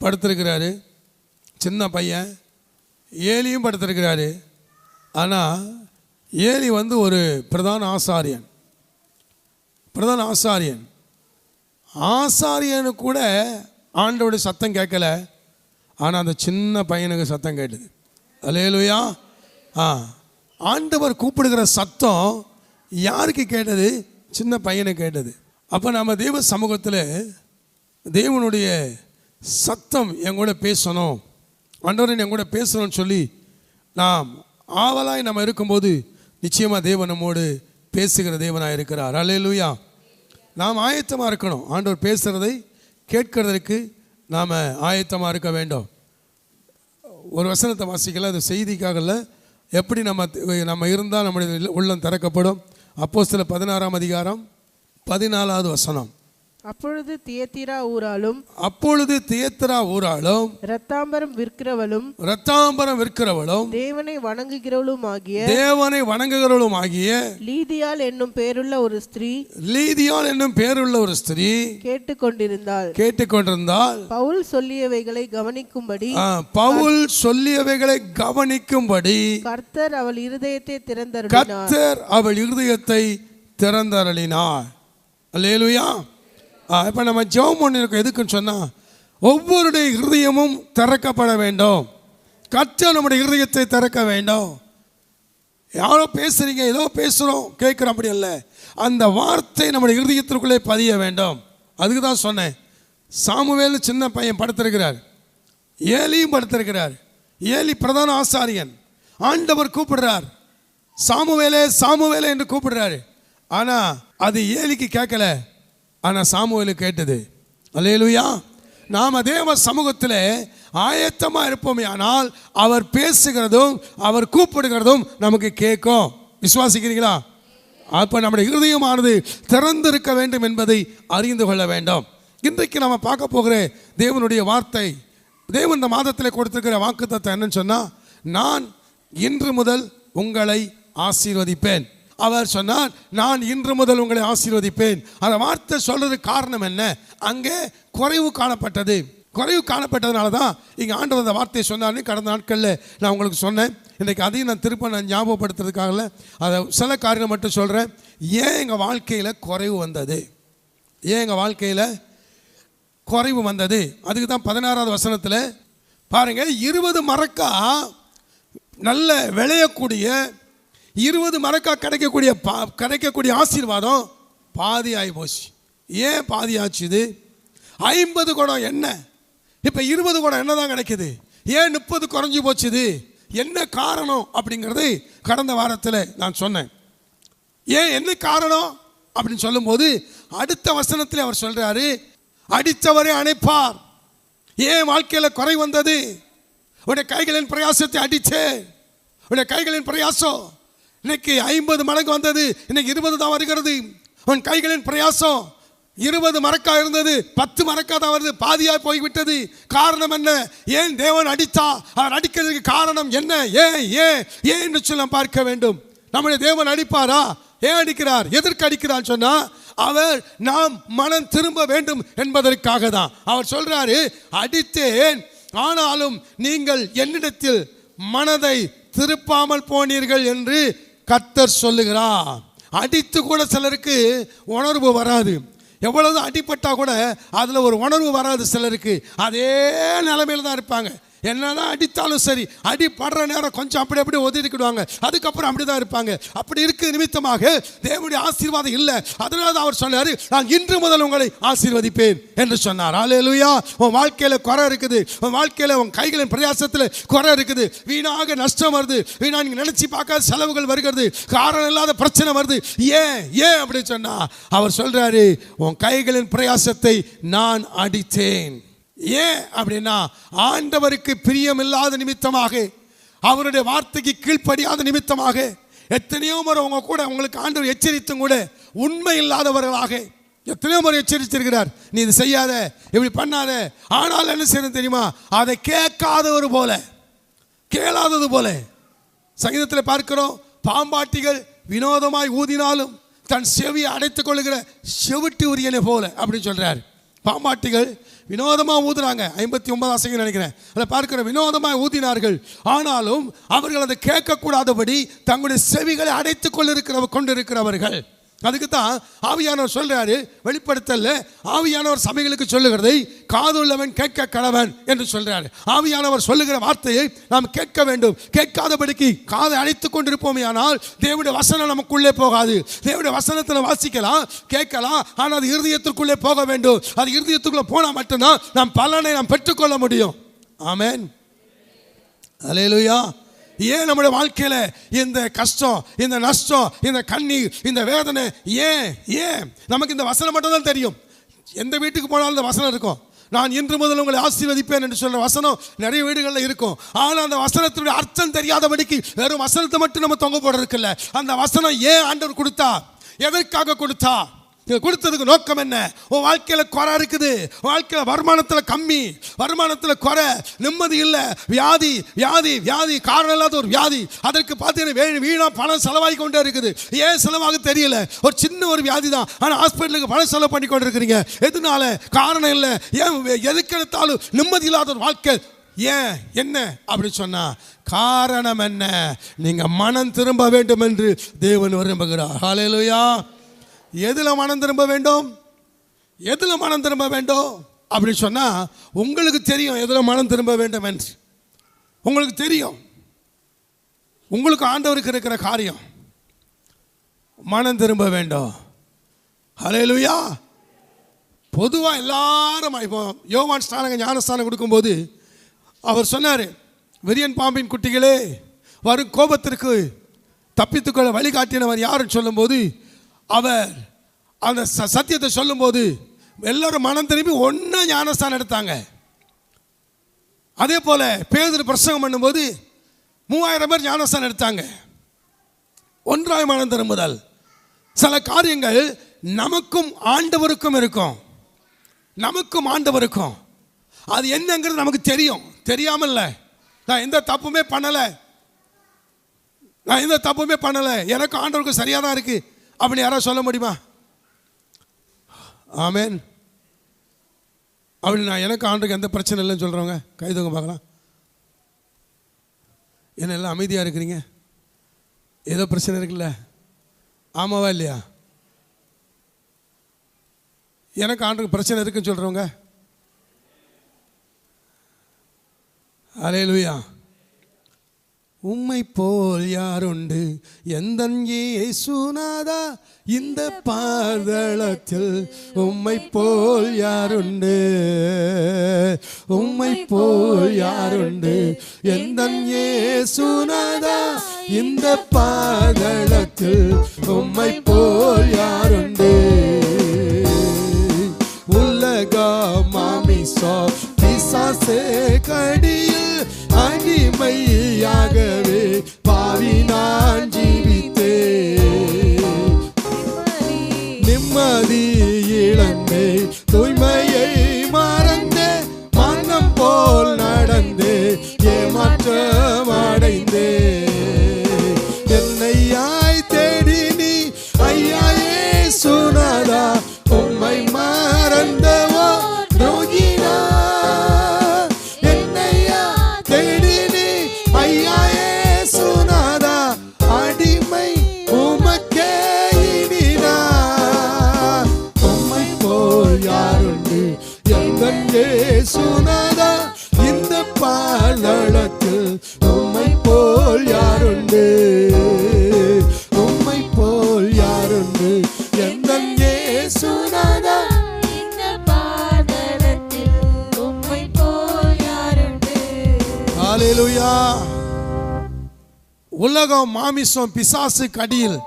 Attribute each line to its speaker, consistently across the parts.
Speaker 1: படுத்திருக்கிறாரு. சின்ன பையன். ஏலியும் படுத்திருக்கிறாரு. ஆனால் ஏலி வந்து ஒரு பிரதான ஆசாரியன். பிரதான ஆசாரியன். ஆசாரியனு கூட ஆண்டோடைய சத்தம் கேட்கல. ஆனால் அந்த சின்ன பையனுக்கு சத்தம் கேட்டுது. அலேலுயா ஆ ஆண்டவர் கூப்பிடுகிற சத்தம் யாருக்கு கேட்டது? சின்ன பையனை கேட்டது. அப்போ நம்ம தெய்வ சமூகத்தில் தேவனுடைய சத்தம் என் கூட பேசணும். ஆண்டவரன் என் கூட பேசணும்னு சொல்லி நாம் ஆவலாய் நம்ம இருக்கும்போது நிச்சயமாக தேவன் நம்மோடு பேசுகிற தேவனாக இருக்கிறார். அல்லேலூயா நாம் ஆயத்தமாக இருக்கணும். ஆண்டவர் பேசுகிறதை கேட்கறதற்கு நாம் ஆயத்தமாக இருக்க வேண்டும். ஒரு வசனத்தை வாசிக்கல அது செய்திக்காகல எப்படி நம்ம நம்ம இருந்தால் நம்முடைய உள்ளம் திறக்கப்படும். அப்போ சில பதினாறாம் அதிகாரம் பதினாலாவது வசனம்.
Speaker 2: அப்பொழுது தியத்திரா ஊராலும்
Speaker 1: அப்பொழுது தியத்ரா ஊராலும்
Speaker 2: இரத்தாம்பரம் விற்கிறவளும்
Speaker 1: ரத்தாம்பரம் விற்கிறவளும்
Speaker 2: தேவனை வணங்குகிறவளும் ஆகிய
Speaker 1: தேவனை வணங்குகிறவளும் ஆகிய
Speaker 2: லீதியால் என்னும் பேருள்ள ஒரு ஸ்திரீ
Speaker 1: லீதியால் என்னும் பேருள்ள ஒரு ஸ்திரீ
Speaker 2: கேட்டுக்கொண்டிருந்தாள்.
Speaker 1: கேட்டுக்கொண்டிருந்தால்
Speaker 2: பவுல் சொல்லியவைகளை கவனிக்கும்படி
Speaker 1: பவுல் சொல்லியவைகளை கவனிக்கும்படி
Speaker 2: கர்த்தர் அவள் இருதயத்தை திறந்தருளினார்.
Speaker 1: கத்தர் அவள் இருதயத்தை திறந்தரளினார். அல்லேலுயா. இப்போ நம்ம ஜெபம் பண்ணியிருக்கோம் எதுக்குன்னு சொன்னால் ஒவ்வொருடைய ஹிருதயமும் திறக்கப்பட வேண்டும். கற்ற நம்முடைய ஹிருதயத்தை திறக்க வேண்டும். யாரோ பேசுகிறீங்க ஏதோ பேசுகிறோம் கேட்குறோம் அப்படி இல்லை அந்த வார்த்தை நம்முடைய இருதயத்திற்குள்ளே பதிய வேண்டும். அதுக்கு தான் சொன்னேன். சாமுவேல் சின்ன பையன் படுத்திருக்கிறார். ஏலியும் படுத்திருக்கிறார். ஏலி பிரதான ஆசாரியன். ஆண்டவர் கூப்பிடுறார். சாமுவேலே சாமுவேலே என்று கூப்பிடுறாரு. ஆனால் அது ஏலிக்கு கேட்கல. ஆனால் சாமுவேலுக்கு கேட்டது அல்லேலுயா நாம் தேவ சமூகத்தில் ஆயத்தமாக இருப்போமே ஆனால் அவர் பேசுகிறதும் அவர் கூப்பிடுகிறதும் நமக்கு கேட்கும். விசுவாசிக்கிறீங்களா? அப்போ நம்முடைய இருதயமானது திறந்திருக்க வேண்டும் என்பதை அறிந்து கொள்ள வேண்டும். இன்றைக்கு நம்ம பார்க்க போகிற தேவனுடைய வார்த்தை தேவன் இந்த மாதத்தில் கொடுத்திருக்கிற வாக்குத்தத்தை என்னன்னு சொன்னால் நான் இன்று முதல் உங்களை ஆசீர்வதிப்பேன். அவர் சொன்னார் நான் இன்று முதல் உங்களை ஆசீர்வதிப்பேன். அந்த வார்த்தை சொல்றதுக்கு காரணம் என்ன? அங்கே குறைவு காணப்பட்டது. குறைவு காணப்பட்டதுனால தான் இங்கே ஆண்டவர் அந்த வார்த்தையை சொன்னார்னு கடந்த நாட்களில் நான் உங்களுக்கு சொன்னேன். இன்றைக்கி அதையும் நான் திருப்ப நான் ஞாபகப்படுத்துறதுக்காக அதை சில காரியங்கள் மட்டும் சொல்கிறேன் ஏன் எங்கள் வாழ்க்கையில் குறைவு வந்தது? ஏன் எங்கள் வாழ்க்கையில் குறைவு வந்தது? அதுக்கு தான் பதினாறாவது வசனத்தில் பாருங்கள் இருபது மரக்கா நல்ல விளையக்கூடிய இருபது மரக்கா கிடைக்கக்கூடிய பா கிடைக்கக்கூடிய ஆசீர்வாதம் பாதி ஆகி போச்சு. ஏன் பாதி ஆச்சு இது? ஐம்பது குடம் என்ன? இப்போ இருபது குடம் என்ன தான் கிடைக்குது? ஏன் முப்பது குறைஞ்சி போச்சு இது? என்ன காரணம் அப்படிங்கிறது கடந்த வாரத்தில் நான் சொன்னேன். ஏன் என்ன காரணம் அப்படின்னு சொல்லும்போது அடுத்த வசனத்தில் அவர் சொல்கிறாரு அடித்தவரே அணைப்பார். ஏன் வாழ்க்கையில் குறை வந்தது? உடைய கைகளின் பிரயாசத்தை அடித்தேன். உடைய கைகளின் பிரயாசம் இன்னைக்கு ஐம்பது மடங்கு வந்தது இன்னைக்கு இருபது தான் வருகிறது. உன் கைகளின் பிரயாசம் இருபது மரக்கா இருந்தது பத்து மரக்கா தான் வருது பாதியாய் போய்விட்டது. காரணம் என்ன? ஏன் தேவன் அடித்தா? அவர் அடிக்கிறதுக்கு காரணம் என்ன? ஏன் ஏன் ஏன் என்று சொல்ல பார்க்க வேண்டும். நம்முடைய தேவன் அடிப்பாரா? ஏன் அடிக்கிறார்? எதற்கு அடிக்கிறார் சொன்னா அவர் நாம் மனம் திரும்ப வேண்டும் என்பதற்காக தான். அவர் சொல்றாரு அடித்தேன் ஆனாலும் நீங்கள் என்னிடத்தில் மனதை திருப்பாமல் போனீர்கள் என்று கத்தர் சொல்லுகிறார். அடித்து கூட சிலருக்கு உணர்வு வராது. எவ்வளவு அடிப்பட்டால் கூட அதில் ஒரு உணர்வு வராது சிலருக்கு. அதே நிலமையில் தான் இருப்பாங்க. என்னதான் அடித்தாலும் சரி அடி படுற நேரம் கொஞ்சம் அப்படி அப்படி ஒதுக்கிடுவாங்க. அதுக்கப்புறம் அப்படி தான் இருப்பாங்க. அப்படி இருக்க நிமித்தமாக தேவனுடைய ஆசீர்வாதம் இல்லை. அதனால தான் அவர் சொன்னார் நான் இன்று முதல் உங்களை ஆசீர்வதிப்பேன் என்று சொன்னார். ஆலேலுயா உன் வாழ்க்கையில் குறை இருக்குது. உன் வாழ்க்கையில் உன் கைகளின் பிரயாசத்தில் குறை இருக்குது. வீணாக நஷ்டம் வருது. வீணா நீங்கள் நினச்சி பார்க்காத செலவுகள் வருகிறது. காரணம் இல்லாத பிரச்சனை வருது. ஏன்? ஏன் அப்படின்னு சொன்னா அவர் சொல்றாரு உன் கைகளின் பிரயாசத்தை நான் அடித்தேன். ஏன் அப்படின்னா ஆண்டவருக்கு பிரியமில்லாத நிமித்தமாக அவருடைய வார்த்தைக்கு கீழ்ப்படியாத நிமித்தமாக எத்தனையோ முறை உங்க கூட உங்களுக்கு ஆண்டவர் எச்சரித்தும் கூட உண்மை இல்லாதவர்களாக எத்தனையோ முறை எச்சரித்திருக்கிறார். நீ இது செய்யாத இப்படி பண்ணாத. ஆனால் என்ன செய்யணும் தெரியுமா? அதை கேட்காதவர் போல கேளாதது போல. சங்கீதத்தில் பார்க்கிறோம் பாம்பாட்டிகள் வினோதமாய் ஊதினாலும் தன் செவியை அடைத்துக் கொள்ளுகிற செவிட்டு உரியனை போல அப்படின்னு சொல்கிறார் பாம்பாட்டிகள் வினோதமாக ஊதுனாங்க ஐம்பத்தி ஒன்பதாம் சங்கீதம் நினைக்கிறேன். அதில் பார்க்கிற வினோதமாக ஊதினார்கள். ஆனாலும் அவர்கள் அதை கேட்கக்கூடாதபடி தங்களுடைய செவிகளை அடைத்துக் கொண்டிருக்கிற கொண்டிருக்கிறவர்கள். அதுக்கு தான் ஆவியானவர் சொல்றாரு வெளிப்படுத்தல ஆவியானவர் சபைகளுக்கு சொல்லுகிறதை காதுள்ளவன் கேட்க கடவன் என்று சொல்றாரு. ஆவியானவர் சொல்லுகிற வார்த்தையை நாம் கேட்க வேண்டும். கேட்காதபடிக்கு காதை அழைத்து கொண்டிருப்போமே ஆனால் தேவடைய வசனம் நமக்குள்ளே போகாது. தேவடைய வசனத்தில் வாசிக்கலாம் கேட்கலாம் ஆனால் அது இருதயத்திற்குள்ளே போக வேண்டும். அது இருதயத்துக்குள்ளே போனால் மட்டும்தான் நாம் பலனை நாம் பெற்றுக்கொள்ள முடியும். ஆமேன். அலையலுயா ஏன் நம்முடைய வாழ்க்கையில் இந்த கஷ்டம் இந்த நஷ்டம் இந்த கண்ணீர் இந்த வேதனை ஏன் ஏன்? நமக்கு இந்த வசனம் மட்டும் தான் தெரியும். எந்த வீட்டுக்கு போனாலும் இந்த வசனம் இருக்கும். நான் இன்று முதல் உங்களை ஆசீர்வதிப்பேன் என்று சொல்ற வசனம் நிறைய வீடுகளில் இருக்கும். ஆனால் அந்த வசனத்தினுடைய அர்த்தம் தெரியாதபடிக்கு வெறும் வசனத்தை மட்டும் நம்ம தொங்க போட இருக்குல்ல அந்த வசனம் ஏன் ஆண்டவர் கொடுத்தா? எதற்காக கொடுத்தா? நீங்கள் கொடுத்ததுக்கு நோக்கம் என்ன? உன் வாழ்க்கையில் குறை இருக்குது. வாழ்க்கையில் வருமானத்தில் கம்மி. வருமானத்தில் குறை. நிம்மதி இல்லை. வியாதி வியாதி வியாதி. காரணம் இல்லாத ஒரு வியாதி. அதற்கு பார்த்தீங்கன்னா வீணாக பணம் செலவாகி கொண்டே இருக்குது. ஏன் செலவாக தெரியல? ஒரு சின்ன ஒரு வியாதி தான் ஆனால் ஹாஸ்பிட்டலுக்கு பணம் செலவு பண்ணி கொண்டு இருக்கிறீங்க எதனால? காரணம் இல்லை. ஏன் எதுக்கெடுத்தாலும் நிம்மதி இல்லாத ஒரு வாழ்க்கை. ஏன்? என்ன? அப்படி சொன்னால் காரணம் என்ன? நீங்கள் மனம் திரும்ப வேண்டும் என்று தேவன் விரும்புகிறார். ஹாலேலுயா எதில் மனம் திரும்ப வேண்டும்? எதில் மனம் திரும்ப வேண்டும்? அப்படி சொன்னால் உங்களுக்கு தெரியும் எதில் மனம் திரும்ப வேண்டும் என்று. உங்களுக்கு தெரியும். உங்களுக்கு ஆண்டவருக்கு இருக்கிற காரியம். மனம் திரும்ப வேண்டும். ஹalleluya பொதுவாக எல்லாரும் இப்போ யோவான் ஸ்தானங்க ஞானஸ்தானம் கொடுக்கும்போது அவர் சொன்னார் விரியன் பாம்பின் குட்டிகளே வரும் கோபத்திற்கு தப்பித்துக்கொள்ள வழிகாட்டினவர் யாருன்னு சொல்லும்போது அவர் அந்த ச- சத்தியத்தை சொல்லும்போது எல்லாரும் மனம் திரும்பி ஒன்றா ஞானஸ்தானம் எடுத்தாங்க. அதே போல் பேதர் பிரசங்கம் பண்ணும்போது மூவாயிரம் பேர் ஞானஸ்தானம் எடுத்தாங்க. ஒன்றாய் மனம் திரும்புதல். சில காரியங்கள் நமக்கும் ஆண்டவருக்கும் இருக்கும். நமக்கும் ஆண்டவருக்கும் அது என்னங்கிறது நமக்கு தெரியும். தெரியாமல் இல்லை நான் எந்த தப்புமே பண்ணலை. நான் எந்த தப்புமே பண்ணலை. எனக்கு ஆண்டவருக்கு சரியாக தான் இருக்குது அப்படி யாராவது சொல்ல முடியுமா? ஆமேன். அப்படி நான் எனக்கு ஆண்டுக்கு எந்த பிரச்சனை இல்லைன்னு சொல்கிறவங்க கைதுங்க பார்க்கலாம். என்ன எல்லாம் அமைதியாக இருக்கிறீங்க? ஏதோ பிரச்சனை இருக்குல்ல? ஆமாவா இல்லையா? எனக்கு ஆண்டுக்கு பிரச்சனை இருக்குன்னு சொல்கிறவங்க அலையலுயா உம்மை போல் யாருண்டு? எந்த சுனாதா இந்த பாதளத்தில் உம்மை போல் யாருண்டு? உம்மை போல் யாருண்டு? எந்த சுனாதா இந்த பாதளத்தில் உம்மை போல் யாருண்டு? உலகமாமிசோ பிசாசே கடியில் அடிமையாகவே ஆமிசம் பிசாசு கடியில்.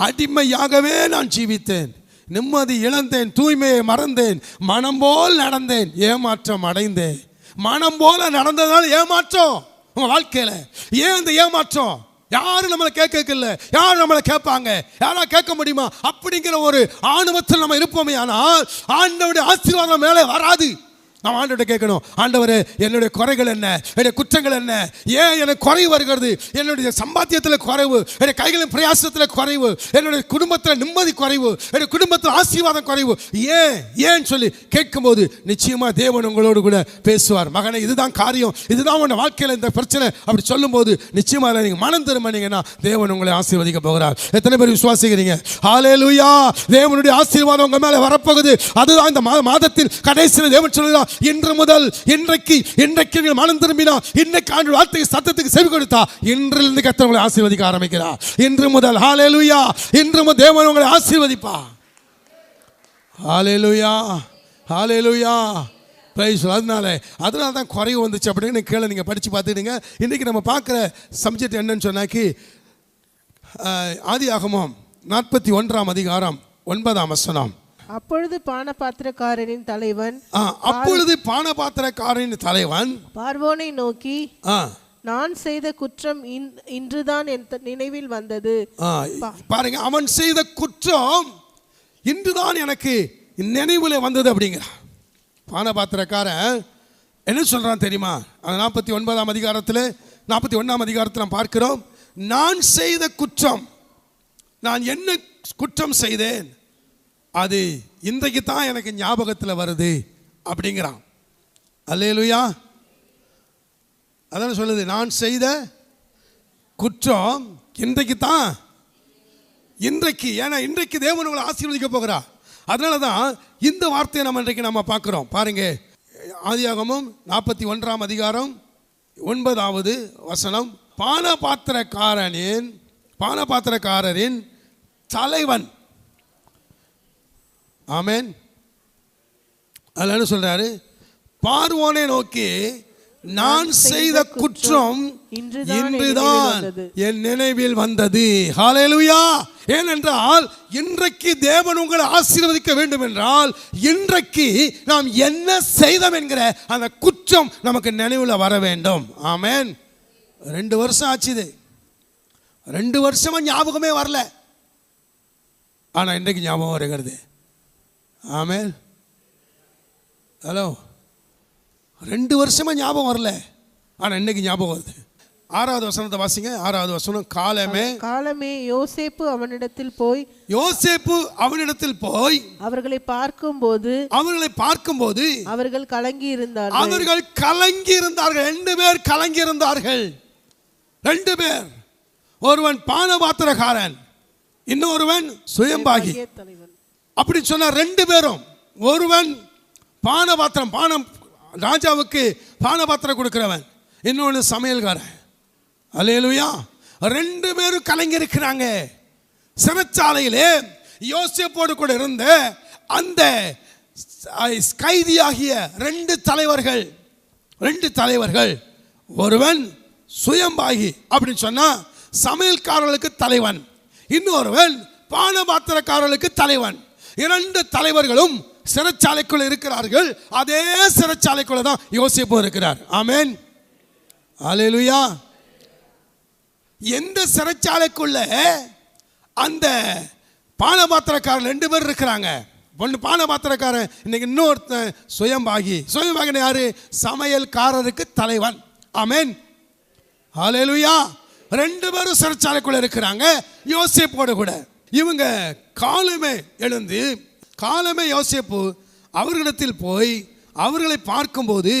Speaker 1: அடிமையாகவே நான் ஜீவித்தேன். நிம்மதி இழந்தேன். தூய்மையை மறந்தேன். மனம் போல் நடந்தேன். ஏமாற்றம் அடைந்தேன். மனம் போல நடந்ததால் ஏமாற்றம். உங்க வாழ்க்கையில ஏன் இந்த ஏமாற்றம்? யாரும் நம்மளை கேட்கல யாரும் நம்மளை கேட்பாங்க. யாரா கேட்க முடியுமா? அப்படிங்கிற ஒரு ஆணுவத்தில் நம்ம இருப்போமே ஆனால் ஆண்டவுடைய ஆசீர்வாதம் மேலே வராது. நாம் ஆண்டவர்கிட்ட கேட்கணும் ஆண்டவர் என்னுடைய குறைகள் என்ன? என்னுடைய குற்றங்கள் என்ன? ஏன் எனக்கு குறைவு வருகிறது? என்னுடைய சம்பாத்தியத்தில் குறைவு என்னுடைய கைகளின் பிரயாசத்தில் குறைவு என்னுடைய குடும்பத்தில் நிம்மதி குறைவு என்னுடைய குடும்பத்தில் ஆசீர்வாதம் குறைவு. ஏன்? ஏன் சொல்லி கேட்கும்போது நிச்சயமா தேவன் உங்களோடு கூட பேசுவார். மகனை இதுதான் காரியம். இதுதான் உன் வாழ்க்கையில் இந்த பிரச்சனை. அப்படி சொல்லும்போது நிச்சயமா நீங்கள் மனம் மனம் திரும்பினீங்கன்னா தேவன் உங்களை ஆசீர்வதிக்க போகிறார். எத்தனை பேர் விசுவாசிக்கிறீங்க? ஹalleluya தேவனுடைய ஆசீர்வாதம் உங்கள் மேலே வரப்போகுது. அதுதான் இந்த மாதத்தின் கடைசியில் தேவன் சொல்கிறார் இன்று முதல் இன்றைக்கு இன்றைக்கு நீங்கள் மனம் திரும்பினா இன்னைக்கு ஆண்டு வார்த்தைக்கு சத்தத்துக்கு செவி கொடுத்தா இன்றிலிருந்து கத்தர் உங்களை ஆசீர்வதிக்க ஆரம்பிக்கிறார். இன்று முதல் ஹalleluya இன்று முதல் தேவன் உங்களை ஆசீர்வதிப்பா. ஹாலே ஹalleluya பிரைஸ் அதனால அதனால தான் குறைவு வந்துச்சு அப்படின்னு கீழே நீங்கள் படித்து பார்த்துடுங்க இன்றைக்கி நம்ம பார்க்குற சப்ஜெக்ட் என்னன்னு சொன்னாக்கி ஆதி ஆகமம் நாற்பத்தி ஒன்றாம் அதிகாரம் ஒன்பதாம் வசனம்.
Speaker 2: அப்பொழுது பானபாத்திரக்காரரின் தலைவன்
Speaker 1: அப்பொழுது பானபாத்திரக்காரன் தலைவன்
Speaker 2: பார்வோனை நோக்கி நான் செய்த குற்றம் இன்- இன்றுதான் என் நினைவில் வந்தது.
Speaker 1: பாருங்க அவன் செய்த குற்றம் இன்றுதான் எனக்கு நினைவுல வந்தது அப்படிங்கிறான். பானபாத்திரக்காரன் என்ன சொல்றான் தெரியுமா? அது நாற்பத்தி ஒன்பதாம் அதிகாரத்தில் நாற்பத்தி ஒன்றாம் அதிகாரத்தில் நாம் பார்க்கிறோம் நான் செய்த குற்றம் நான் என்ன குற்றம் செய்தேன்? அது இன்றைக்கு தான் எனக்கு ஞாபகத்தில் வருது அப்படிங்கிறான். அல்லேலுயா. அதான் சொல்லுது நான் செய்த குற்றம் இன்றைக்கு தான் இன்றைக்கு ஏன்னா இன்றைக்கு தேவன் உங்களை ஆசீர்வதிக்க போகிறா. அதனால தான் இந்த வார்த்தையை நம்ம இன்றைக்கு நம்ம பார்க்குறோம். பாருங்க ஆதியாகமும் நாற்பத்தி ஒன்றாம் அதிகாரம் ஒன்பதாவது வசனம். பானபாத்திரக்காரனின் பானபாத்திரக்காரரின் தலைவன். ஆமென். அதில் என்ன சொல்றாரு? பார்வோனை நோக்கி நான் செய்த குற்றம்
Speaker 2: இன்றுதான் என் நினைவில் வந்தது.
Speaker 1: ஹalleluya! ஏனென்றால் இன்றைக்கு தேவன் உங்களை ஆசீர்வதிக்க வேண்டும் என்றால் இன்றைக்கு நாம் என்ன செய்தோம் என்கிற அந்த குற்றம் நமக்கு நினைவில் வர வேண்டும். ஆமென். ரெண்டு வருஷம் ஆச்சுது ரெண்டு வருஷமா ஞாபகமே வரல. ஆனா இன்றைக்கு ஞாபகம் வருகிறது. ஆமென். ஹலோ. ரெண்டு வருஷமா ஞாபகம் வரல. ஆனா இன்னைக்கு ஞாபகம் வருது. ஆறாவது வசனத்தை வாசிங்க. ஆறாவது வசனம் காலமே
Speaker 2: காலமே யோசேப்பு அவனிடத்தில் போய்
Speaker 1: யோசேப்பு அவனிடத்தில் போய்
Speaker 2: அவர்களை பார்க்கும்போது
Speaker 1: அவர்களை பார்க்கும்போது
Speaker 2: அவர்கள் கலங்கி இருந்தார்கள்.
Speaker 1: அவர்கள் கலங்கி இருந்தார்கள். ரெண்டு பேர் கலங்கி இருந்தார்கள். ரெண்டு பேர். ஒருவன் பானபாத்திரக்காரன் இன்னொருவன் சுயம்பாகி.
Speaker 2: தலைவன்
Speaker 1: அப்படி சொன்னால் ரெண்டு பேரும். ஒருவன் பானபாத்திரம் பானம் ராஜாவுக்கு பானபாத்திரம் கொடுக்குறவன் இன்னொன்று சமையல்காரன். அலையலுயா ரெண்டு பேரும் கலங்கி இருக்கிறாங்க சிறைச்சாலையிலே யோசிப்போடு கூட இருந்த அந்த கைதியாகிய ரெண்டு தலைவர்கள் ரெண்டு தலைவர்கள். ஒருவன் சுயம்பாகி அப்படின்னு சொன்னா சமையல்காரர்களுக்கு தலைவன். இன்னொருவன் பானபாத்திரக்காரர்களுக்கு தலைவன். இரண்டு தலைவர்களும் சிறைச்சாலைக்குள் இருக்கிறார்கள். அதே சிறைச்சாலைக்குள்ள தான் யோசிப்பும் இருக்கிறார். ஆமேன். அலையலுயா எந்த சிறைச்சாலைக்குள்ள அந்த பானபாத்திரக்காரன் ரெண்டு பேர் இருக்கிறாங்க. ஒன்று பானபாத்திரக்காரன் இன்னைக்கு இன்னொருத்தன் சுயம்பாகி. சுயம்பாகின யாரு? சமையல்காரருக்கு தலைவன். ஆமேன். அலையலுயா ரெண்டு பேரும் சிறைச்சாலைக்குள்ள இருக்கிறாங்க. யோசிப்போடு கூட. இவங்க காலமே எழுந்து காலமே யோசேப்பு அவர்களிடத்தில் போய் அவர்களை பார்க்கும்போது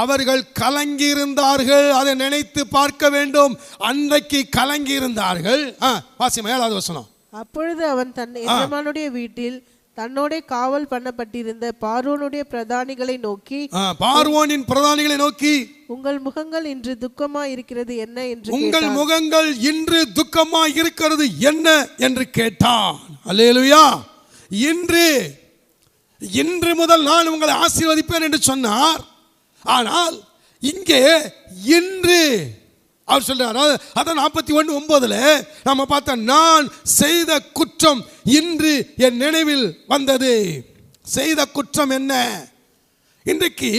Speaker 1: அவர்கள் கலங்கி இருந்தார்கள் அதை நினைத்து பார்க்க வேண்டும். அன்றைக்கு கலங்கி இருந்தார்கள் ஆ வாசி ஏழாவது வசனம்.
Speaker 2: அப்பொழுது அவன் தன் எஜமானுடைய வீட்டில் தன்னோட காவல் பண்ணப்பட்டிருந்த பார்வோனுடைய பிரதானிகளை நோக்கி
Speaker 1: பார்வோனின் பிரதானிகளை நோக்கி
Speaker 2: உங்கள் முகங்கள் இன்று துக்கமா இருக்கிறது என்ன? என்று
Speaker 1: உங்கள். முகங்கள் இன்று துக்கமா இருக்கிறது என்ன? என்று கேட்டான். அல்லேலுயா. இன்று இன்று முதல் நான் உங்களை ஆசீர்வதிப்பேன் என்று சொன்னார். ஆனால் இங்கே இன்று. அவர் சொல்றாரு. அதான் நாற்பத்தி ஒன்று ஒன்பதுல நம்ம பார்த்தோம் நான் செய்த குற்றம் இன்று என் நினைவில் வந்தது. செய்த குற்றம் என்ன? இன்றைக்கு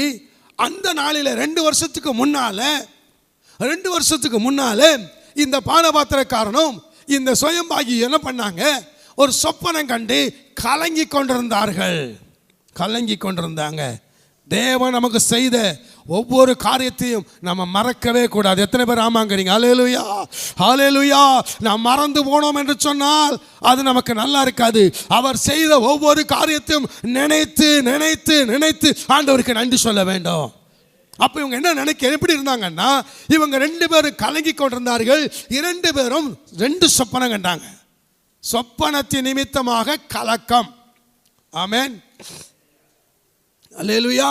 Speaker 1: அந்த நாளில் ரெண்டு வருஷத்துக்கு முன்னால ரெண்டு வருஷத்துக்கு முன்னால இந்த பானபாத்திரக்காரனும் இந்த சுயம்பாகி என்ன பண்ணாங்க? ஒரு சொப்பனம் கண்டு கலங்கி கொண்டிருந்தார்கள். கலங்கி கொண்டிருந்தாங்க. தேவன் நமக்கு செய்த ஒவ்வொரு காரியத்தையும் நம்ம மறக்கவே கூடாது. எத்தனை பேர் ஆமாங்கிறீங்க? அலேலுயா அலேலுயா நாம் மறந்து போனோம் என்று சொன்னால் அது நமக்கு நல்லா இருக்காது. அவர் செய்த ஒவ்வொரு காரியத்தையும் நினைத்து நினைத்து நினைத்து ஆண்டவருக்கு நன்றி சொல்ல வேண்டும். அப்போ இவங்க என்ன நினைக்க எப்படி இருந்தாங்கன்னா இவங்க ரெண்டு பேரும் கலங்கி கொண்டிருந்தார்கள். இரண்டு பேரும் ரெண்டு சொப்பனம் கண்டாங்க. சொப்பனத்தின் நிமித்தமாக கலக்கம். ஆமேன் அலேலுயா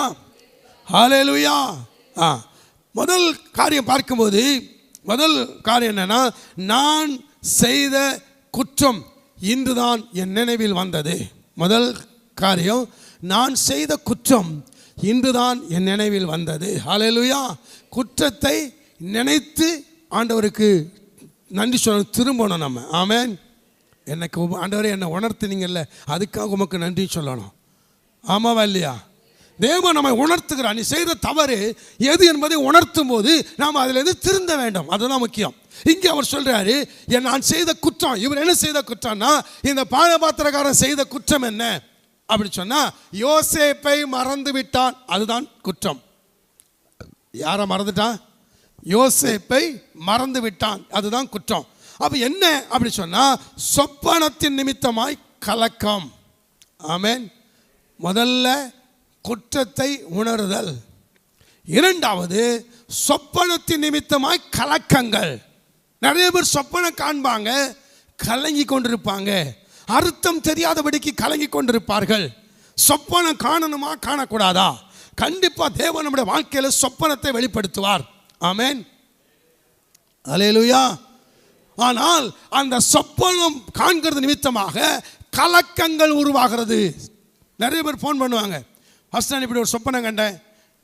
Speaker 1: ஹாலேலுயா ஆ. முதல் காரியம் பார்க்கும்போது முதல் காரியம் என்னென்னா நான் செய்த குற்றம் இன்றுதான் என் நினைவில் வந்தது. முதல் காரியம் நான் செய்த குற்றம் இன்றுதான் என் நினைவில் வந்தது. ஹalleluya. குற்றத்தை நினைத்து ஆண்டவருக்கு நன்றி சொல்ல திரும்பணும் நம்ம. ஆமேன். எனக்கு ஆண்டவரே என்னை உணர்த்தினீங்கல்ல அதுக்காக உமக்கு நன்றி சொல்லணும். ஆமாவா இல்லையா? தேவன் நம்மை உணர்த்துகிறார். நீ செய்த தவறு எது என்பதை உணர்த்தும் போது நாம் அதிலிருந்து திருந்த வேண்டும். அதுதான் முக்கியம். இங்கே அவர் சொல்கிறாரு என் நான் செய்த குற்றம். இவர் என்ன செய்த குற்றம்னா இந்த பானபாத்திரக்காரன் செய்த குற்றம் என்ன? அப்படி சொன்னால் யோசேப்பை மறந்து விட்டான். அதுதான் குற்றம். யாரை மறந்துட்டான் யோசேப்பை மறந்து விட்டான். அதுதான் குற்றம். அப்போ என்ன? அப்படி சொன்னால் சொப்பனத்தின் நிமித்தமாய் கலக்கம். ஆமென். முதல்ல குற்றத்தை உணருதல். இரண்டாவது சொப்பனத்தின் நிமித்தமாய் கலக்கங்கள். நிறைய பேர் சொப்பனம் காண்பாங்க கலங்கி கொண்டிருப்பாங்க. அர்த்தம் தெரியாதபடிக்கு கலங்கி கொண்டிருப்பார்கள். சொப்பனம் காணணுமா காணக்கூடாதா? கண்டிப்பாக தேவன் நம்முடைய வாழ்க்கையில் சொப்பனத்தை வெளிப்படுத்துவார். ஆமேன். அலையலுயா ஆனால் அந்த சொப்பனம் காண்கிறது நிமித்தமாக கலக்கங்கள் உருவாகிறது. நிறைய பேர் ஃபோன் பண்ணுவாங்க. ஃபஸ்ட் நான் இப்படி ஒரு சொப்பனம் கண்டேன்.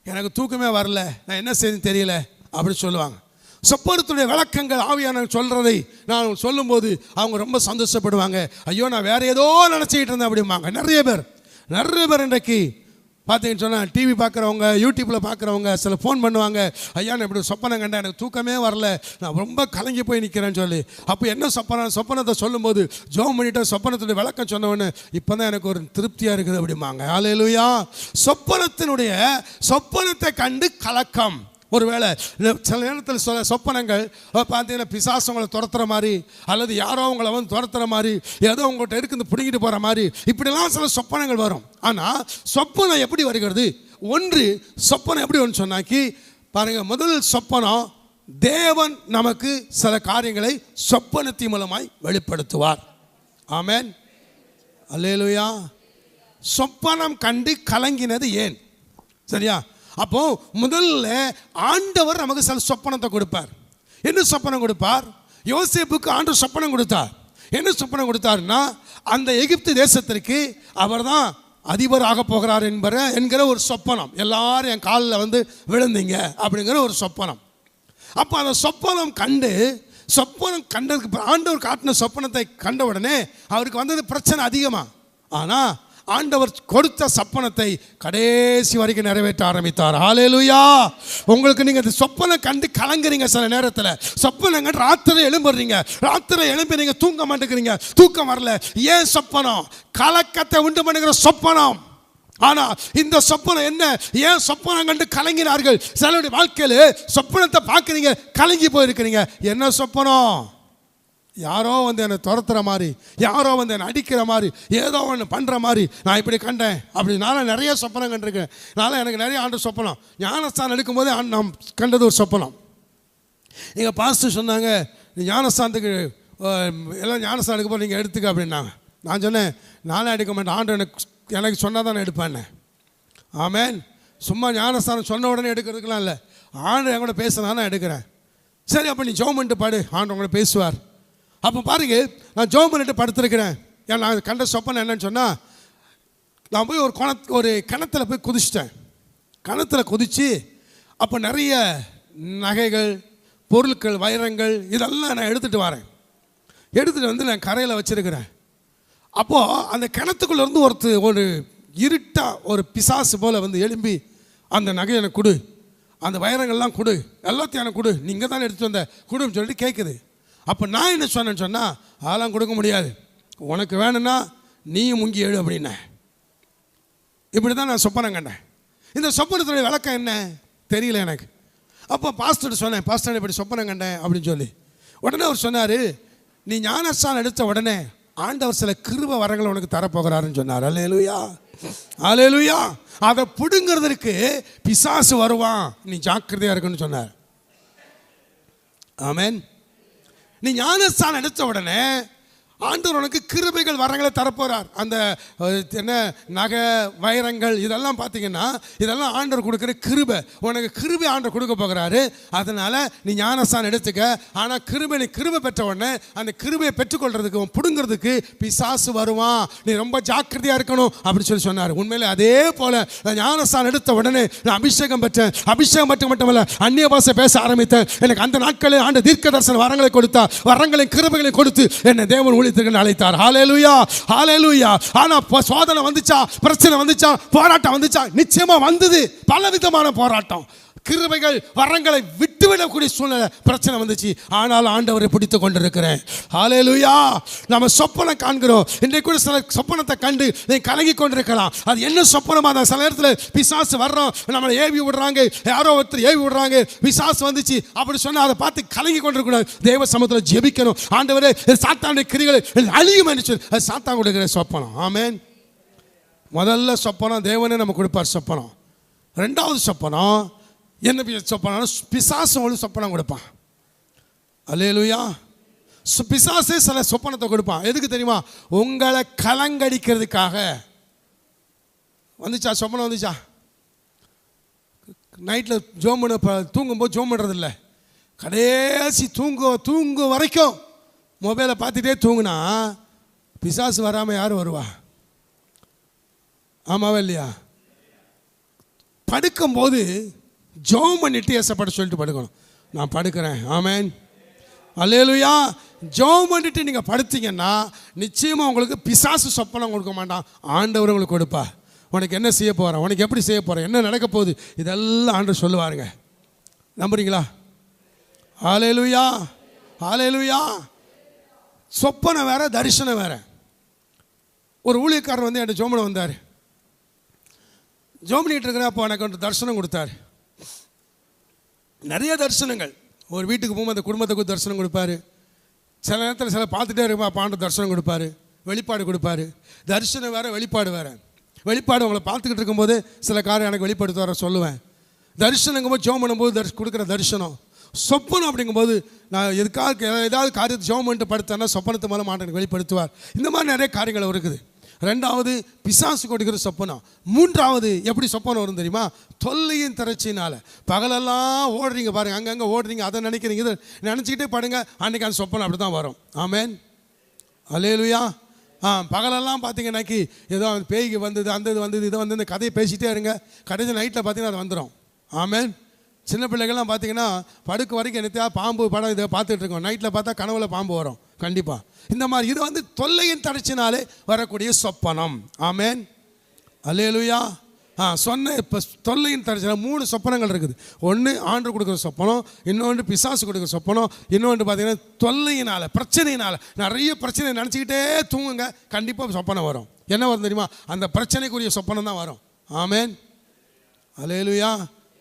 Speaker 1: எனக்கு தூக்கமே வரல. நான் என்ன செய்யணும் தெரியல. அப்படி சொல்லுவாங்க. சொப்பனத்துடைய விளக்கங்கள் ஆவியான சொல்கிறதை நான் சொல்லும்போது அவங்க ரொம்ப சந்தோஷப்படுவாங்க. ஐயோ நான் வேறு ஏதோ நினச்சிக்கிட்டு இருந்தேன் அப்படிம்பாங்க. நிறைய பேர். நிறைய பேர் இன்றைக்கு பார்த்தீங்கன்னு சொன்னால் டிவி பார்க்குறவங்க யூடியூப்பில் பார்க்குறவங்க சில ஃபோன் பண்ணுவாங்க ஐயா நான் இப்படி சொப்பனம் கண்டேன் எனக்கு தூக்கமே வரல. நான் ரொம்ப கலங்கி போய் நிற்கிறேன்னு சொல்லி. அப்போ என்ன சொப்பனம்? சொப்பனத்தை சொல்லும்போது ஜோம் பண்ணிட்டு சொப்பனத்துடைய விளக்கம் சொன்னவொன்னு இப்போ தான் எனக்கு ஒரு திருப்தியாக இருக்குது அப்படிம்பாங்க. ஆலையிலுயா சொப்பனத்தினுடைய சொப்பனத்தை கண்டு கலக்கம். ஒருவேளை சில நேரத்தில் சில சொப்பனங்கள் பார்த்தீங்கன்னா பிசாசு உங்களை துரத்துற மாதிரி அல்லது யாரோ உங்களை வந்து துரத்துற மாதிரி ஏதோ உங்கள்கிட்ட இருக்குது பிடிங்கிட்டு போகிற மாதிரி இப்படிலாம் சில சொப்பனங்கள் வரும். ஆனால் சொப்பனம் எப்படி வருகிறது? ஒன்று சொப்பனம் எப்படி ஒன்று சொன்னாக்கி பாருங்கள் முதல் சொப்பனம் தேவன் நமக்கு சில காரியங்களை சொப்பனத்தின் மூலமாய் வெளிப்படுத்துவார். ஆமென். அல்லேலுயா. சொப்பனம் கண்டு கலங்கினது ஏன்? சரியா? அப்போ முதல்ல ஆண்டவர் நமக்கு சில சொப்பனத்தை கொடுப்பார். என்ன சொப்பனம் கொடுப்பார்? யோசேப்புக்கு ஆண்டு சொப்பனம் கொடுத்தார். என்ன சொப்பனம் கொடுத்தாருன்னா அந்த எகிப்து தேசத்திற்கு அவர்தான் அதிபர் ஆக போகிறார் என்பற என்கிற ஒரு சொப்பனம். எல்லாரும் என் காலில் வந்து விழுந்தீங்க அப்படிங்கிற ஒரு சொப்பனம். அப்போ அந்த சொப்பனம் கண்டு சொப்பனம் கண்டதுக்கு ஆண்டவர் காட்டின சொப்பனத்தை கண்ட உடனே அவருக்கு வந்தது பிரச்சனை அதிகமாக ஆனால் ஆண்டவர் கொடுத்த சப்பனத்தை கடைசி வரைக்கும் நிறைவேற்ற ஆரம்பித்தார். ஹalleluya உங்களுக்கு நீங்கள் இந்த சொப்பனை கண்டு கலங்குறீங்க சில நேரத்தில். சொப்பனம் கண்டு ராத்திரி எழும்புறீங்க. ராத்திரி எழும்பி நீங்கள் தூங்க மாட்டேங்கிறீங்க. தூக்கம் வரல. ஏன் சொப்பனம்? கலக்கத்தை உண்டு பண்ணுகிற சொப்பனம். ஆனால் இந்த சொப்பனம் என்ன? ஏன் சொப்பனம் கண்டு கலங்கினார்கள்? சிலருடைய வாழ்க்கையில் சொப்பனத்தை பார்க்குறீங்க கலங்கி போயிருக்கிறீங்க. என்ன சொப்பனம்? யாரோ வந்து என்னை துரத்துற மாதிரி யாரோ வந்து என்னை அடிக்கிற மாதிரி ஏதோ ஒன்று பண்ணுற மாதிரி நான் இப்படி கண்டேன் அப்படி. நானும் நிறைய சொப்பனம் கண்டிருக்கேன். நானும் எனக்கு நிறைய ஆண்டு சொப்பனம். ஞானஸ்தானம் எடுக்கும்போதே ஆண்டு நாம் கண்டது ஒரு சொப்பனம். எங்கள் பாஸ்டர் சொன்னாங்க ஞானஸ்தானத்துக்கு எல்லாம் ஞானஸ்தானம் போது நீங்கள் எடுத்துக்க அப்படின்னாங்க. நான் சொன்னேன் நானே எடுக்க மாட்டேன். ஆண்டு எனக்கு எனக்கு சொன்னால் தான் என்ன. ஆமேன். சும்மா ஞானஸ்தானம் சொன்ன உடனே எடுக்கிறதுக்கெலாம் இல்லை. ஆண்டு என் கூட பேசினா நான் எடுக்கிறேன். சரி அப்போ நீ ஜோமெண்ட்டு பாடு. ஆண்டு உங்களை பேசுவார். அப்போ பாருங்க நான் ஜோம் பண்ணிட்டு படுத்திருக்கிறேன். ஏன் நான் கண்ட சொப்பன் என்னன்னு சொன்னால் நான் போய் ஒரு குண ஒரு கிணத்துல போய் குதிச்சிட்டேன். கிணத்துல குதித்து அப்போ நிறைய நகைகள் பொருட்கள் வைரங்கள் இதெல்லாம் நான் எடுத்துகிட்டு வரேன். எடுத்துகிட்டு வந்து நான் கரையில் வச்சுருக்கிறேன். அப்போது அந்த கிணத்துக்குள்ளேருந்து ஒருத்து ஒருத்தர் ஒரு இருட்டாக ஒரு பிசாசு போல் வந்து எழும்பி அந்த நகையை எனக்கு கொடு. அந்த வைரங்கள்லாம் கொடு. எல்லாத்தையும் எனக்கு கொடு. நீங்கள் தான் எடுத்துகிட்டு வந்த? கொடுன்னு சொல்லிட்டு கேட்குது அப்போ நான் என்ன சொன்னேன்னு சொன்னால் அதெல்லாம் கொடுக்க முடியாது. உனக்கு வேணும்னா நீயும் முங்கி எழு அப்படின்னேன் இப்படி தான் நான் சொப்பனம் கண்டேன். இந்த சொப்பனத்துடைய விளக்கம் என்ன? தெரியல எனக்கு. அப்போ பாஸ்டர் சொன்னேன் பாஸ்டர் இப்படி சொப்பனம் கண்டேன் அப்படின்னு சொல்லி. உடனே அவர் சொன்னார் நீ ஞானஸ்தான் எடுத்த உடனே ஆண்டவர் சில கிருப வரங்களை உனக்கு தரப்போகிறாருன்னு சொன்னார். அலேலுயா அலேலுயா அதை பிடுங்கிறதுக்கு பிசாசு வருவான். நீ ஜாக்கிரதையாக இருக்குன்னு சொன்னார். ஆமேன். நீ ஞானஸ்தானம் எடுத்த உடனே ஆண்டவர் உனக்கு கிருபைகள் வரங்களை தரப்போறார். அந்த என்ன நகை வைரங்கள் இதெல்லாம் பார்த்தீங்கன்னா இதெல்லாம் ஆண்டவர் கொடுக்குற கிருபை. உனக்கு கிருபை ஆண்டவர் கொடுக்க போகிறாரு. அதனால நீ ஞானஸ்தான் எடுத்துக்க. ஆனால் கிருபை நீ கிருபை பெற்ற உடனே அந்த கிருபையை பெற்றுக்கொள்றதுக்கு உன் பிடுங்கிறதுக்கு பிசாசு வருவான் நீ ரொம்ப ஜாக்கிரதையாக இருக்கணும் அப்படின்னு சொல்லி சொன்னார். உண்மையிலே அதே போல நான் ஞானஸ்தானம் எடுத்த உடனே நான் அபிஷேகம் பெற்றேன். அபிஷேகம் மட்டும் மட்டுமல்ல அந்நிய பாஷை பேச ஆரம்பித்தேன். எனக்கு அந்த நாட்களில் ஆண்டு தீர்க்க தரிசன வரங்களை கொடுத்தா வரங்களை கிருபைகளை கொடுத்து என்னை தேவன் ஊழியத்துக்கு அழைத்தார். ஹாலேலுயா ஹாலேலுயா ஆனா சோதனை வந்துச்சா பிரச்சனை வந்துச்சா போராட்டம் வந்துச்சா? நிச்சயமா வந்தது. பல விதமான போராட்டம். கிருபைகள் வரங்களை விட்டுவிடக்கூடிய சூழ்நிலை பிரச்சனை வந்துச்சு. ஆனால் ஆண்டவரை பிடித்து கொண்டிருக்கிறேன். ஹalleluya நம்ம சொப்பனை காண்கிறோம். இன்றைக்கு கூட சில சொப்பனத்தை கண்டு நீ கலங்கி கொண்டிருக்கலாம். அது என்ன சொப்பனமா? அந்த சில நேரத்தில் பிசாசு வர்றோம். நம்மளை ஏவி விடுறாங்க. யாரோ ஒருத்தர் ஏவி விடுறாங்க. பிசாசு வந்துச்சு. அப்படி சொன்னால் அதை பார்த்து கலங்கி கொண்டிருக்கூடாது தேவ சமூகத்தில் ஜெபிக்கணும். ஆண்டவரே சாத்தானுடைய கிரிகளை அழியும் மனுஷன் அது சாத்தான் கொடுக்குற சொப்பனம். ஆமேன் முதல்ல சொப்பனம் தேவனே நம்ம கொடுப்பார் சொப்பனம். ரெண்டாவது சொப்பனம் என்ன பி- சொப்பனம் பிசாசு சொப்பனம் கொடுப்பான். அல்லேலுயா. பிசாசே சில சொப்பனத்தை கொடுப்பான். எதுக்கு தெரியுமா? உங்களை கலங்கடிக்கிறதுக்காக. வந்துச்சா? சொப்பனம் வந்துச்சா? நைட்டில் ஜோம் பண்ண தூங்கும்போது ஜோம் பண்ணுறதில்ல இல்லை கடைசி தூங்க தூங்கு வரைக்கும் மொபைலை பார்த்துட்டே தூங்குனா பிசாசு வராமல் யார் வருவா? ஆமாவா இல்லையா? படுக்கும்போது ஜோம் பண்ணிட்டு ஏசப்பட சொல்லிட்டு படுக்கணும். நான் படுக்கிறேன். ஆமேன். அல்லேலுயா. ஜோம் பண்ணிட்டு நீங்கள் படுத்தீங்கன்னா நிச்சயமாக உங்களுக்கு பிசாசு சொப்பனம் கொடுக்க மாட்டான். ஆண்டவர் உங்களுக்கு கொடுப்பா. உனக்கு என்ன செய்ய போகிறேன் உனக்கு எப்படி செய்ய போகிறேன் என்ன நடக்க போகுது? இதெல்லாம் ஆண்டு சொல்லுவாருங்க. நம்புறீங்களா? ஆலேலுயா ஆலேலுயா சொப்பனை வேற தரிசனம் வேற. ஒரு ஊழியக்காரர் வந்து என்கிட்ட ஜோமனை வந்தார். ஜோம் பண்ணிட்டு இருக்கிற அப்போ எனக்கு தரிசனம் கொடுத்தாரு. நிறைய தரிசனங்கள். ஒரு வீட்டுக்கு போகும்போது அந்த குடும்பத்துக்கு தரிசனம் கொடுப்பாரு. சில நேரத்தில் சில பார்த்துட்டே இருப்பா பாண்ட தரிசனம் கொடுப்பாரு. வெளிப்பாடு கொடுப்பாரு. தரிசனம் வேறு வெளிப்பாடு வேறு. வெளிப்பாடு உங்களை பார்த்துக்கிட்டு இருக்கும்போது சில காரியம் எனக்கு வெளிப்படுத்த வர சொல்லுவேன். தரிசனங்கும்போது ஜோம் பண்ணும்போது தரிச கொடுக்குற தரிசனம். சொப்பனம் அப்படிங்கும்போது நான் எதுக்காக ஏதாவது காரியத்தை ஜோம் பண்ணிட்டு படுத்தேன்னா சொப்பனத்து மூலம் ஆண்டனுக்கு வெளிப்படுத்துவார். இந்த மாதிரி நிறைய காரியங்கள் இருக்குது. ரெண்டாவது பிசாசு கொடுக்கிற சொப்பனம். மூன்றாவது எப்படி சொப்பனம் வரும் தெரியுமா? தொல்லையின் திரட்சினால பகலெல்லாம் ஓடுறீங்க பாருங்கள் அங்கங்கே ஓடுறீங்க. அதை நினைக்கிறீங்க. இதை நினச்சிக்கிட்டே படுங்க. அன்றைக்கி அந்த சொப்பனம் அப்படி தான் வரும். ஆமேன். அலேலுயா ஆ பகலெல்லாம் பார்த்தீங்கன்னாக்கி ஏதோ அந்த பேய்க்கு வந்தது அந்த இது வந்தது இதை வந்து இந்த கதையை பேசிகிட்டே இருங்க. கடைசி நைட்டில் பார்த்தீங்கன்னா அது வந்துடும் ஆமேன். சின்ன பிள்ளைகள்லாம் பார்த்தீங்கன்னா படுக்க வரைக்கும் என்னத்தையா? பாம்பு படம் இதை பார்த்துட்ருக்கோம் நைட்டில் பார்த்தா கனவுல பாம்பு வரும். கண்டிப்பாக இந்த மாதிரி இது வந்து தொல்லையின் தடைச்சினாலே வரக்கூடிய சொப்பனம். ஆமென். அல்லேலுயா. ஆ சொன்ன இப்போ தொல்லையின் தடைச்சினா மூணு சொப்பனங்கள் இருக்குது. ஒன்று ஆண்டு கொடுக்குற சொப்பனம் இன்னொன்று பிசாசு கொடுக்குற சொப்பனம் இன்னொன்று பார்த்தீங்கன்னா தொல்லையினால் பிரச்சனையினால். நிறைய பிரச்சனை நினச்சிக்கிட்டே தூங்குங்க கண்டிப்பாக சொப்பனம் வரும். என்ன வரும் தெரியுமா? அந்த பிரச்சனைக்குரிய சொப்பனம் தான் வரும். ஆமேன். அலேலுயா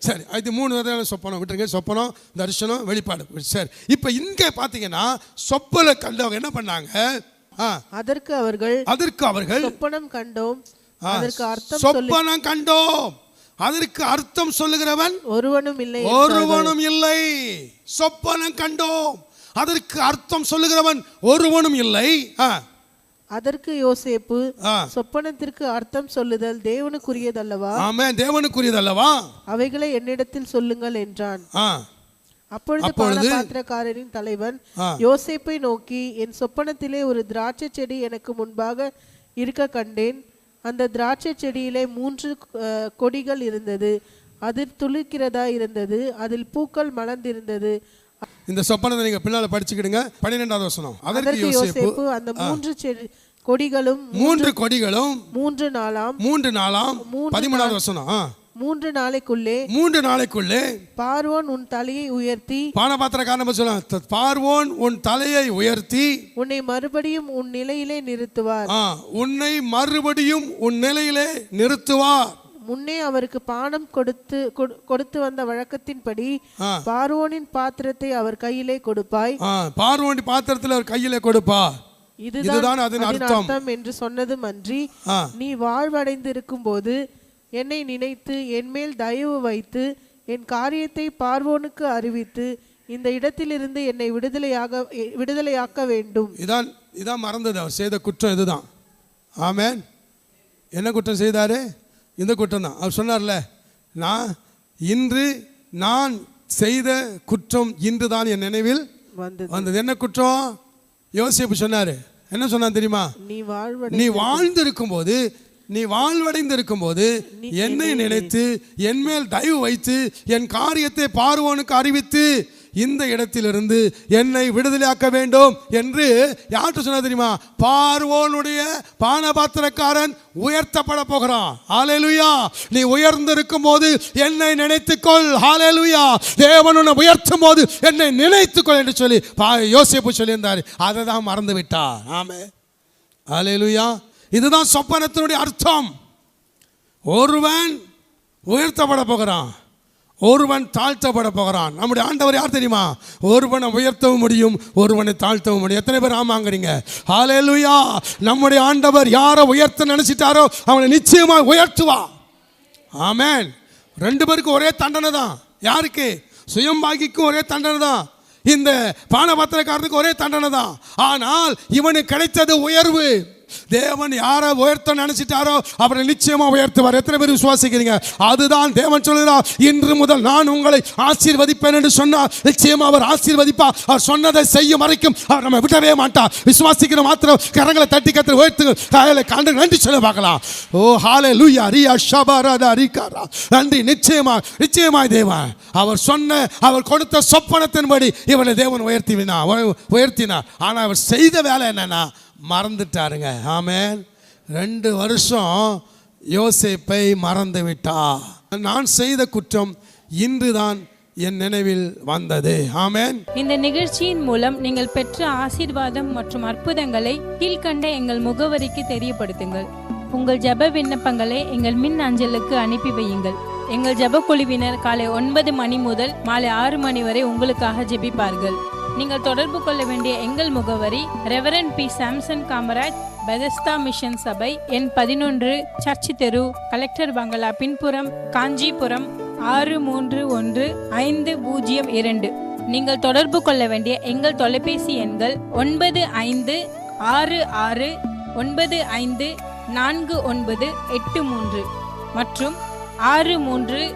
Speaker 1: சரி இது மூணு விதமான சொப்பனம். விட்டுருங்க. சொப்பனம் தரிசனம் வெளிப்பாடு. சரி இப்போ இங்கே பார்த்தீங்கன்னா சொப்பனை கண்டவங்க என்ன பண்ணாங்க?
Speaker 2: அதற்கு அவர்கள்
Speaker 1: அதற்கு அவர்கள்
Speaker 2: சொப்பனம் கண்டோம். அதற்கு அர்த்தம்
Speaker 1: சொப்பனம் கண்டோம். அதற்கு அர்த்தம் சொல்லுகிறவன்
Speaker 2: ஒருவனும் இல்லை
Speaker 1: ஒருவனும் இல்லை. சொப்பனம் கண்டோம். அதற்கு அர்த்தம் சொல்லுகிறவன் ஒருவனும் இல்லை.
Speaker 2: அதற்கு யோசேப்பு. சொப்பனத்திற்கு அர்த்தம் சொல்லுதல் தேவனுக்குரியதல்லவா?
Speaker 1: ஆமென் தேவனுக்குரியது அல்லவா
Speaker 2: அவைகளை என்னிடத்தில் சொல்லுங்கள் என்றான். அப்பொழுது பானபாத்திரக்காரரின் தலைவன். யோசேப்பை நோக்கி என் சொப்பனத்திலே ஒரு திராட்சை செடி எனக்கு முன்பாக இருக்க கண்டேன். அந்த திராட்சை செடியிலே மூன்று கொடிகள் இருந்தது. அதில் துளிர்க்கிறதா இருந்தது. அதில் பூக்கள் மலர்ந்திருந்தது.
Speaker 1: இந்த சொப்பனத்தை நீங்க பின்னால படிச்சுக்கிடுங்க. பன்னிரெண்டாவது வசனம். அதற்கு யோசேப்பு
Speaker 2: அந்த மூன்று செடி கொடிகளும்
Speaker 1: மூன்று கொடிகளும்
Speaker 2: மூன்று நாளாம்.
Speaker 1: மூன்று நாளாம். பதிமூணாவது வசனம்.
Speaker 2: மூன்று நாளைக்குள்ளே
Speaker 1: மூன்று நாளைக்குள்ளே
Speaker 2: பார்வோன் உன் தலையை உயர்த்தி
Speaker 1: பானபாத்திரக்காரன் சொல்ல பார்வோன் உன் தலையை உயர்த்தி.
Speaker 2: உன்னை மறுபடியும் உன் நிலையிலே நிறுத்துவார்.
Speaker 1: உன்னை மறுபடியும் உன் நிலையிலே நிறுத்துவார்.
Speaker 2: முன்னே அவருக்கு பானம் கொடுத்து கொடு- கொடுத்து வந்த வழக்கத்தின்படி. பார்வோனின் பாத்திரத்தை அவர் கையிலே கொடுப்பாய்.
Speaker 1: ஆ, பார்வோன் பாத்திரத்தில் அவர் கையிலே கொடுப்பார். இதுதான் அதன் அர்த்தம்.
Speaker 2: என்று சொன்னதும் அன்றி. நீ வாழ்வடைந்து இருக்கும்போது என்னை நினைத்து என்மேல் தயவு வைத்து என் காரியத்தை பார்வோனுக்கு அறிவித்து இந்த இடத்திலிருந்து என்னை விடுதலையாக விடுதலையாக்க வேண்டும்.
Speaker 1: இதான் இதான் மறந்தது. அவர் செய்த குற்றம் இதுதான். ஆமென். என்ன குற்றம் செய்தாரு? இந்த குற்றம் தான். அவர் சொன்னார்ல நான் இன்று நான் செய்த குற்றம் இன்று தான் என் நினைவில்
Speaker 2: வந்தது.
Speaker 1: என்ன குற்றம்? யோசிப்பு சொன்னாரு. என்ன சொன்னான் தெரியுமா?
Speaker 2: நீ
Speaker 1: வாழ்ந்திருக்கும் போது நீ வாழ்வடைந்து இருக்கும்போது என்னை நினைத்து என் மேல் தயவு வைத்து என் காரியத்தை பார்வோனுக்கு அறிவித்து இந்த இடத்திலிருந்து என்னை விடுதலையாக்க வேண்டும் என்று யார்கிட்ட சொன்னா தெரியுமா? பார்வோனுடைய பானபாத்திரக்காரன் உயர்த்தப்பட போகிறான். ஹாலேலுயா நீ உயர்ந்திருக்கும் போது என்னை நினைத்துக்கொள். ஹாலேலுயா தேவன் உன்னை உயர்த்தும் போது என்னை நினைத்துக்கொள் என்று சொல்லி பா யோசிப்பு சொல்லியிருந்தார். அதை தான் மறந்து விட்டார் ஆமே ஹாலேலுயா இதுதான் சொப்பனத்தினுடைய அர்த்தம். ஒருவன் உயர்த்தப்பட போகிறான். ஒருவன் தாழ்த்தப்பட போகிறான். நம்முடைய ஆண்டவர் யார் தெரியுமா? ஒருவனை உயர்த்தவும் முடியும் ஒருவனை தாழ்த்தவும் முடியும். எத்தனை பேர் ஆமாங்கிறீங்க? ஹalleluya நம்முடைய ஆண்டவர் யாரை உயர்த்த நினைச்சிட்டாரோ அவனை நிச்சயமா உயர்த்துவா. ஆமேன் ரெண்டு பேருக்கும் ஒரே தண்டனை தான். யாருக்கு? சுயம்பாகிக்கும் ஒரே தண்டனை தான். இந்த பானபாத்திரக்காரனுக்கு ஒரே தண்டனை தான். ஆனால் இவனுக்கு கிடைத்தது உயர்வு. தேவன் யாரை உயர்த்த நினைச்சிட்டாரோ அவரை நிச்சயமா உயர்த்துவார். எத்தனை பேர் விசுவாசிக்கிறீங்க? அதுதான் தேவன் சொல்கிறார் இன்று முதல் நான் உங்களை ஆசீர்வதிப்பேன் என்று சொன்னார் நிச்சயமா அவர் ஆசீர்வதிப்பா. அவர் சொன்னதை செய்யும் வரைக்கும் அவர் நம்ம விடவே மாட்டார் விசுவாசிக்கிற மாத்திரம் கரங்களை தட்டி கத்து உயர்த்து காலையில் கண்டு நன்றி சொல்ல பார்க்கலாம். ஓ ஹாலே லூயா ரியா ஷபாரா ரிகாரா நன்றி. நிச்சயமா நிச்சயமாய் தேவன். அவர் சொன்ன அவர் கொடுத்த சொப்பனத்தின்படி இவனை தேவன் உயர்த்தினா உயர்த்தினார். ஆனால் அவர் செய்த வேலை என்னன்னா மறந்துட்டாருங்க. ஆமேன். ரெண்டு வருஷம் யோசேப்பை மறந்து விட்டா நான் செய்த குற்றம் இன்றுதான் என் நினைவில் வந்தது. ஆமேன்.
Speaker 3: இந்த நிகழ்ச்சியின் மூலம் நீங்கள் பெற்ற ஆசீர்வாதம் மற்றும் அற்புதங்களை கீழ்கண்ட எங்கள் முகவரிக்கு தெரியப்படுத்துங்கள். உங்கள் ஜெப விண்ணப்பங்களை எங்கள் மின் அஞ்சலுக்கு அனுப்பி வையுங்கள். எங்கள் ஜெப குழுவினர் காலை ஒன்பது மணி முதல் மாலை ஆறு மணி வரை உங்களுக்காக ஜெபிப்பார்கள். நீங்கள் தொடர்பு கொள்ள வேண்டிய எங்கள் முகவரி reverend P Samson Kamaraj Bethesda mission சபை எண் பதினொன்று சர்ச் தெரு கலெக்டர் பங்களா பின்புறம் காஞ்சிபுரம் ஆறு மூன்று ஒன்று ஐந்து பூஜ்ஜியம் இரண்டு. நீங்கள் தொடர்பு கொள்ள வேண்டிய எங்கள் தொலைபேசி எண்கள் ஒன்பது ஐந்து ஆறு ஆறு ஒன்பது ஐந்து நான்கு ஒன்பது எட்டு மூன்று. மற்றும் ஆறு மூன்று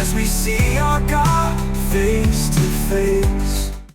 Speaker 4: As we see our God face to face.